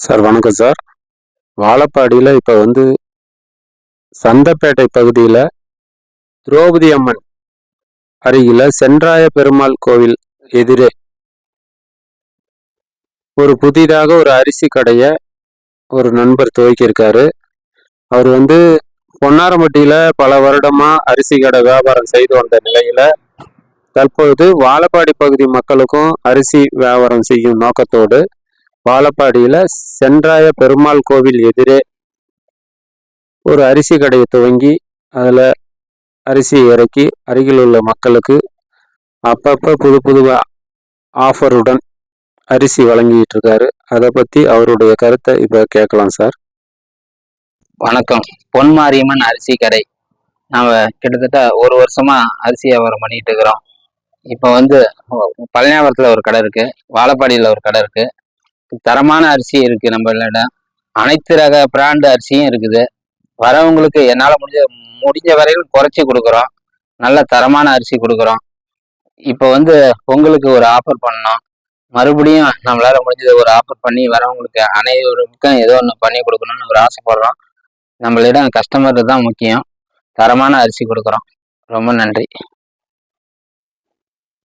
Sir வணக்கம் sir. வாழப்பாடியில் இப்போ வந்து சந்தப்பேட்டை பகுதியில் திரௌபதி அம்மன் அருகில் சென்றாய பெருமாள் கோவில் எதிரே ஒரு புதிதாக ஒரு அரிசி கடையை ஒரு நண்பர் துவக்கியிருக்காரு. அவர் வந்து பொன்னாரம்பட்டியில் பல வருடமாக அரிசி கடை வியாபாரம் செய்து வந்த நிலையில் தற்பொழுது வாழப்பாடி பகுதி மக்களுக்கும் அரிசி வியாபாரம் செய்யும் நோக்கத்தோடு வாழப்பாடியில் சென்றாய பெருமாள் கோவில் எதிரே ஒரு அரிசி கடையை துவங்கி அதில் அரிசி இறக்கி அருகில் உள்ள மக்களுக்கு அப்பப்போ புது புது ஆஃபருடன் அரிசி வழங்கிட்டு இருக்காரு. அதை பற்றி அவருடைய கருத்தை இப்போ கேட்கலாம் சார். வணக்கம். பொன் மாரியம்மன் அரிசி கடை. நாம் கிட்டத்தட்ட ஒரு வருஷமாக அரிசி வியாபாரம் பண்ணிட்டு இருக்கிறோம். இப்போ வந்து பழனியாபுரத்தில் ஒரு கடை இருக்குது வாழப்பாடியில் ஒரு கடை இருக்குது தரமான அரிசி இருக்கு நம்ம அனைத்து ரக பிராண்டு அரிசியும் இருக்குது. வரவங்களுக்கு என்னால் முடிஞ்ச முடிஞ்ச வரையிலும் குறைச்சி கொடுக்குறோம். நல்ல தரமான அரிசி கொடுக்குறோம். இப்போ வந்து பொங்கலுக்கு ஒரு ஆஃபர் பண்ணோம். மறுபடியும் நம்மளால முடிஞ்சதை ஒரு ஆஃபர் பண்ணி வரவங்களுக்கு அனைவருக்கும் ஏதோ ஒன்று பண்ணி கொடுக்கணும்னு ஒரு ஆசைப்படுறோம். நம்மளிடம் கஸ்டமர் தான் முக்கியம். தரமான அரிசி கொடுக்குறோம். ரொம்ப நன்றி.